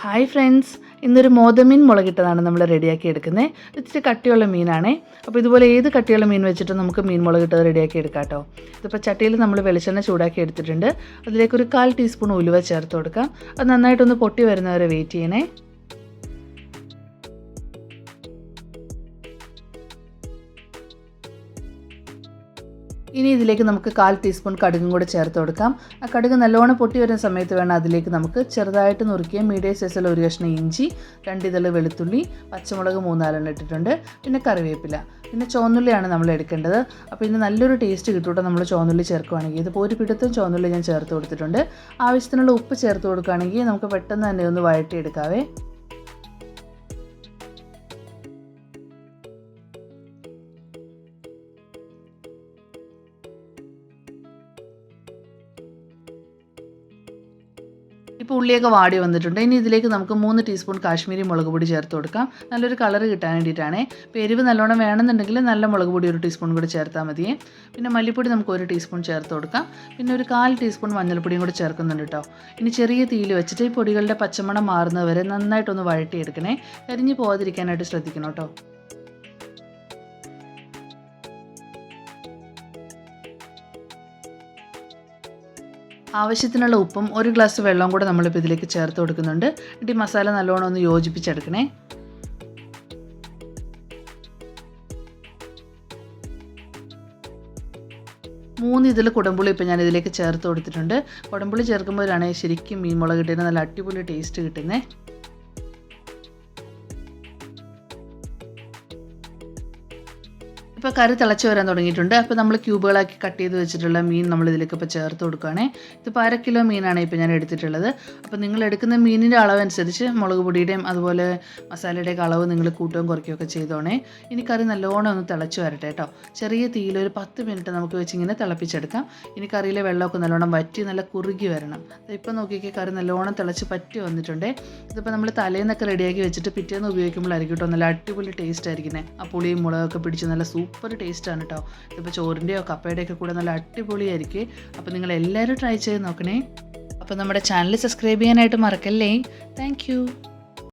Hi friends ഇന്നൊരു മോതമീൻ മുളകിട്ടതാണ് നമ്മൾ റെഡിയാക്കി എടുക്കുന്നത് ഇത്തിരി കട്ടിയുള്ള മീനാണേ. അപ്പോൾ ഇതുപോലെ ഏത് കട്ടിയുള്ള മീൻ വെച്ചിട്ട് നമുക്ക് മീൻ മുളകിട്ടത് റെഡിയാക്കി എടുക്കാം കേട്ടോ ഇതിപ്പോൾ ചട്ടിയിൽ നമ്മൾ വെളിച്ചെണ്ണ ചൂടാക്കി എടുത്തിട്ടുണ്ട്. അതിലേക്ക് ഒരു കാൽ ടീസ്പൂൺ ഉലുവ ചേർത്ത് കൊടുക്കാം. അത് നന്നായിട്ടൊന്ന് പൊട്ടി വരുന്നവരെ വെയിറ്റ് ചെയ്യണേ. ഇനി ഇതിലേക്ക് നമുക്ക് കാൽ ടീസ്പൂൺ കടുകും കൂടെ ചേർത്ത് കൊടുക്കാം. ആ കടുക് നല്ലോണം പൊട്ടി വരുന്ന സമയത്ത് വേണം അതിലേക്ക് നമുക്ക് ചെറുതായിട്ട് നുറുക്കിയ മീഡിയം സൈസിൽ ഒരു കഷ്ണം ഇഞ്ചി രണ്ട് ഇതൾ വെളുത്തുള്ളി പച്ചമുളക് മൂന്നാലെണ്ണം ഇട്ടിട്ടുണ്ട്. പിന്നെ കറിവേപ്പില. പിന്നെ ചുവന്നുള്ളിയാണ് നമ്മൾ എടുക്കേണ്ടത്. അപ്പോൾ ഇതിന് നല്ലൊരു ടേസ്റ്റ് കിട്ടൂട്ടോ നമ്മൾ ചുവന്നുള്ളി ചേർക്കുകയാണെങ്കിൽ ഇതിപ്പോൾ ഒരു പിടുത്തം ചുവന്നുള്ളി ഞാൻ ചേർത്ത് കൊടുത്തിട്ടുണ്ട്. ആവശ്യത്തിനുള്ള ഉപ്പ് ചേർത്ത് കൊടുക്കുകയാണെങ്കിൽ നമുക്ക് പെട്ടെന്ന് തന്നെ ഒന്ന് വഴറ്റിയെടുക്കാവേ. ഇപ്പോൾ ഉള്ളിയൊക്കെ വാടി വന്നിട്ടുണ്ട്. ഇനി ഇതിലേക്ക് നമുക്ക് മൂന്ന് ടീസ്പൂൺ കാശ്മീരി മുളക് പൊടി ചേർത്ത് കൊടുക്കാം. നല്ലൊരു കളർ കിട്ടാൻ വേണ്ടിയിട്ടാണ്. ഇപ്പോൾ എരിവ് നല്ലോണം വേണമെന്നുണ്ടെങ്കിൽ നല്ല മുളക് പൊടി ഒരു ടീസ്പൂൺ കൂടി ചേർത്താൽ മതിയേ പിന്നെ മല്ലിപ്പൊടി നമുക്ക് ഒരു ടീസ്പൂൺ ചേർത്ത് കൊടുക്കാം. പിന്നെ ഒരു കാൽ ടീസ്പൂൺ മഞ്ഞൾപ്പൊടിയും കൂടി ചേർക്കുന്നുണ്ട് കേട്ടോ ഇനി ചെറിയ തീയിൽ വെച്ചിട്ട് ഈ പൊടികളുടെ പച്ചമണം മാറുന്നവരെ നന്നായിട്ടൊന്ന് വഴട്ടിയെടുക്കണേ കരിഞ്ഞു പോകാതിരിക്കാനായിട്ട് ശ്രദ്ധിക്കണം കേട്ടോ ആവശ്യത്തിനുള്ള ഉപ്പും ഒരു ഗ്ലാസ് വെള്ളവും കൂടെ നമ്മളിപ്പോൾ ഇതിലേക്ക് ചേർത്ത് കൊടുക്കുന്നുണ്ട്. എന്നിട്ട് ഈ മസാല നല്ലോണം ഒന്ന് യോജിപ്പിച്ചെടുക്കണേ. മൂന്ന് ഇതിൽ കുടംപുളി ഇപ്പോൾ ഞാൻ ഇതിലേക്ക് ചേർത്ത് കൊടുത്തിട്ടുണ്ട്. കുടംപുളി ചേർക്കുമ്പോഴാണ് ശരിക്കും മീൻ മുളക് കിട്ടുന്നത് നല്ല അടിപൊളി ടേസ്റ്റ് കിട്ടുന്നത് ഇപ്പോൾ കറി തിളച്ച് വരാൻ തുടങ്ങിയിട്ടുണ്ട്. അപ്പോൾ നമ്മൾ ക്യൂബുകളാക്കി കട്ട് ചെയ്ത് വെച്ചിട്ടുള്ള മീൻ നമ്മൾ ഇതിലേക്ക് ഇപ്പോൾ ചേർത്ത് കൊടുക്കുകയാണേ ഇതിപ്പോൾ അര കിലോ മീനാണ് ഇപ്പോൾ ഞാൻ എടുത്തിട്ടുള്ളത്. അപ്പോൾ നിങ്ങൾ എടുക്കുന്ന മീനിന്റെ അളവനുസരിച്ച് മുളക് പൊടിയുടെയും അതുപോലെ മസാലയുടെയൊക്കെ അളവ് നിങ്ങൾ കൂട്ടുകയും കുറയ്ക്കുകയൊക്കെ ചെയ്തോണേ. ഇനി കറി നല്ലോണം ഒന്ന് തിളച്ച് വരട്ടെ കേട്ടോ ചെറിയ തീയിൽ ഒരു പത്ത് മിനിറ്റ് നമുക്ക് വെച്ച് ഇങ്ങനെ തിളപ്പിച്ചെടുക്കാം. ഇനി കറിയിലെ വെള്ളമൊക്കെ നല്ലോണം വറ്റി നല്ല കുറുകി വരണം. ഇപ്പോൾ നോക്കിയൊക്കെ കറി നല്ലോണം തിളച്ച് പറ്റി വന്നിട്ടുണ്ട്. ഇതിപ്പോൾ നമ്മൾ തലേന്നൊക്കെ റെഡിയാക്കി വെച്ചിട്ട് പിറ്റേന്ന് ഉപയോഗിക്കുമ്പോഴായിരിക്കും കേട്ടോ നല്ല അടിപൊളി ടേസ്റ്റ് ആയിരിക്കുന്നത് ആ പുളിയും മുളകൊക്കെ പിടിച്ച് നല്ല സൂപ്പർ ടേസ്റ്റാണ് കേട്ടോ ഇതിപ്പോൾ ചോറിന്റെയോ കപ്പയുടെയൊക്കെ കൂടെ നല്ല അടിപൊളിയായിരിക്കും. അപ്പോൾ നിങ്ങൾ എല്ലാവരും ട്രൈ ചെയ്ത് നോക്കണേ. അപ്പോൾ നമ്മുടെ ചാനൽ സബ്സ്ക്രൈബ് ചെയ്യാനായിട്ട് മറക്കല്ലേ. താങ്ക്